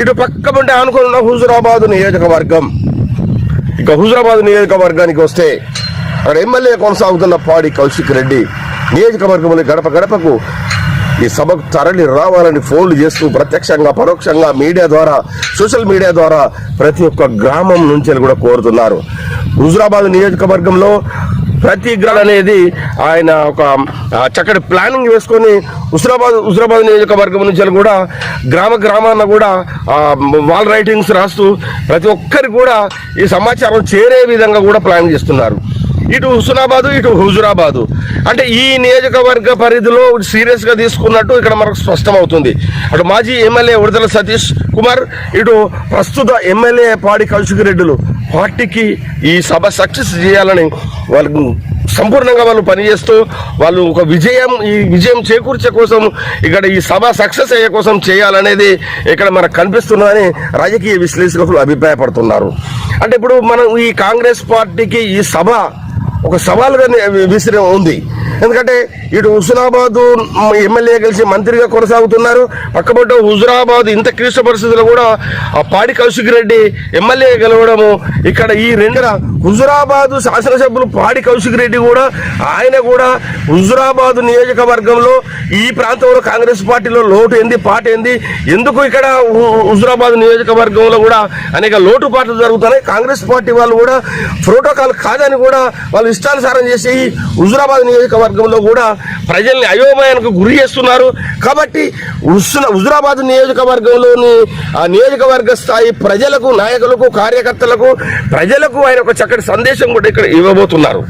ఇటు పక్క ఉంటే అనుకున్న హుజురాబాద్ నియోజకవర్గం. ఇక హుజురాబాద్ నియోజకవర్గానికి వస్తే అక్కడ ఎమ్మెల్యే కొనసాగుతున్న పాడి కౌశిక్ రెడ్డి నియోజకవర్గంలో గడప గడపకు ఈ సభకు తరలి రావాలని ఫోన్లు చేస్తూ ప్రత్యక్షంగా పరోక్షంగా మీడియా ద్వారా సోషల్ మీడియా ద్వారా ప్రతి ఒక్క గ్రామం నుంచి కూడా కోరుతున్నారు. హుజురాబాద్ నియోజకవర్గంలో ప్రతి గ్రామం అనేది ఆయన ఒక చక్కటి ప్లానింగ్ వేసుకొని హుస్రాబాద్ హుస్రాబాద్ నియోజకవర్గం నుంచి కూడా గ్రామ గ్రామాన కూడా వాల్ రైటింగ్స్ రాస్తూ ప్రతి ఒక్కరికి కూడా ఈ సమాచారం చేరే విధంగా కూడా ప్లాన్ చేస్తున్నారు. ఇటు హుస్నాబాదు ఇటు హుజురాబాదు. అంటే ఈ నియోజకవర్గ పరిధిలో సీరియస్గా తీసుకున్నట్టు ఇక్కడ మనకు స్పష్టమవుతుంది. అటు మాజీ ఎమ్మెల్యే ఉడతల సతీష్ కుమార్ ఇటు ప్రస్తుత ఎమ్మెల్యే పాడి కౌశిక్ రెడ్డిలు. పార్టీకి ఈ సభ సక్సెస్ చేయాలని వాళ్ళకు సంపూర్ణంగా వాళ్ళు పనిచేస్తూ వాళ్ళు ఒక విజయం ఈ విజయం చేకూర్చే కోసం ఇక్కడ ఈ సభ సక్సెస్ అయ్యే కోసం చేయాలనేది ఇక్కడ మనకు కనిపిస్తున్నదని రాజకీయ విశ్లేషకులు అభిప్రాయపడుతున్నారు. అంటే ఇప్పుడు మనం ఈ కాంగ్రెస్ పార్టీకి ఈ సభ ఒక సవాలుగా విసిరి ఉంది. ఎందుకంటే ఇటు హుజురాబాద్ ఎమ్మెల్యే కలిసి మంత్రిగా కొనసాగుతున్నారు. పక్కపొట్ట హుజురాబాద్ ఇంత క్లిష్ట పరిస్థితుల్లో కూడా ఆ పాడి కౌశిక్ రెడ్డి ఎమ్మెల్యే గెలవడము ఇక్కడ ఈ రెండు హుజురాబాద్ శాసనసభ్యులు పాడి కౌశిక్ రెడ్డి కూడా ఆయన కూడా హుజురాబాద్ నియోజకవర్గంలో ఈ ప్రాంతంలో కాంగ్రెస్ పార్టీలో లోటు ఏంది పాట ఏంది ఎందుకు ఇక్కడ హు- హుజురాబాద్ నియోజకవర్గంలో కూడా అనేక లోటు పాటలు జరుగుతున్నాయి. కాంగ్రెస్ పార్టీ వాళ్ళు కూడా ప్రోటోకాల్ కాదని కూడా వాళ్ళు ఇష్టానుసారం చేసి హుజురాబాద్ నియోజకవర్గంలో కూడా ప్రజల్ని అయోమయానికి గురి చేస్తున్నారు. కాబట్టి హుస్న- హుజురాబాద్ నియోజకవర్గంలోని ఆ నియోజకవర్గ స్థాయి ప్రజలకు నాయకులకు కార్యకర్తలకు ప్రజలకు ఆయన ఒక చక్కటి సందేశం కూడా ఇక్కడ ఇవ్వబోతున్నారు.